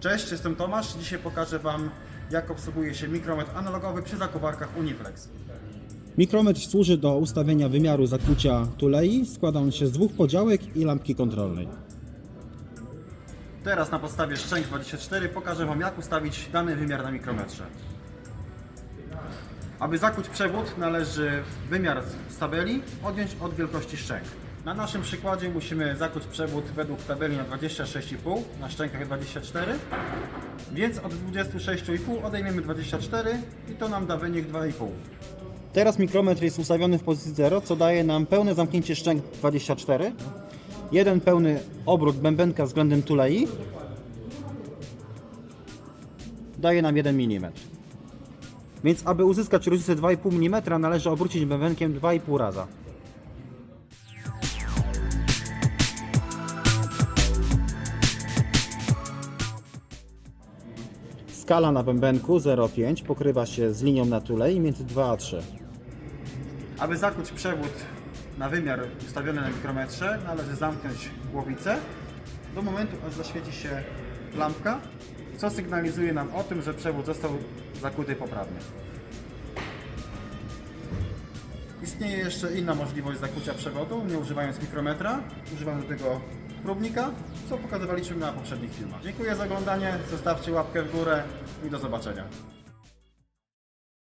Cześć, jestem Tomasz. Dzisiaj pokażę Wam, jak obsługuje się mikrometr analogowy przy zakuwarkach Uniflex. Mikrometr służy do ustawienia wymiaru zakłucia tulei. Składa on się z dwóch podziałek i lampki kontrolnej. Teraz na podstawie szczęk 24 pokażę Wam, jak ustawić dany wymiar na mikrometrze. Aby zakuć przewód, należy wymiar z tabeli odjąć od wielkości szczęk. Na naszym przykładzie musimy zakuć przewód według tabeli na 26,5 na szczękach 24, więc od 26,5 odejmiemy 24 i to nam da wynik 2,5. Teraz mikrometr jest ustawiony w pozycji 0, co daje nam pełne zamknięcie szczęk 24, jeden pełny obrót bębenka względem tulei daje nam 1 mm. Więc aby uzyskać różnicę 2,5 mm należy obrócić bębenkiem 2,5 raza. Skala na bębenku 0,5 pokrywa się z linią na tulei między 2 a 3. Aby zakuć przewód na wymiar ustawiony na mikrometrze, należy zamknąć głowicę do momentu, aż zaświeci się lampka, co sygnalizuje nam o tym, że przewód został zakuty poprawnie. Istnieje jeszcze inna możliwość zakucia przewodu, nie używając mikrometra. Używamy do tego próbnika, co pokazywaliśmy na poprzednich filmach. Dziękuję za oglądanie, zostawcie łapkę w górę i do zobaczenia.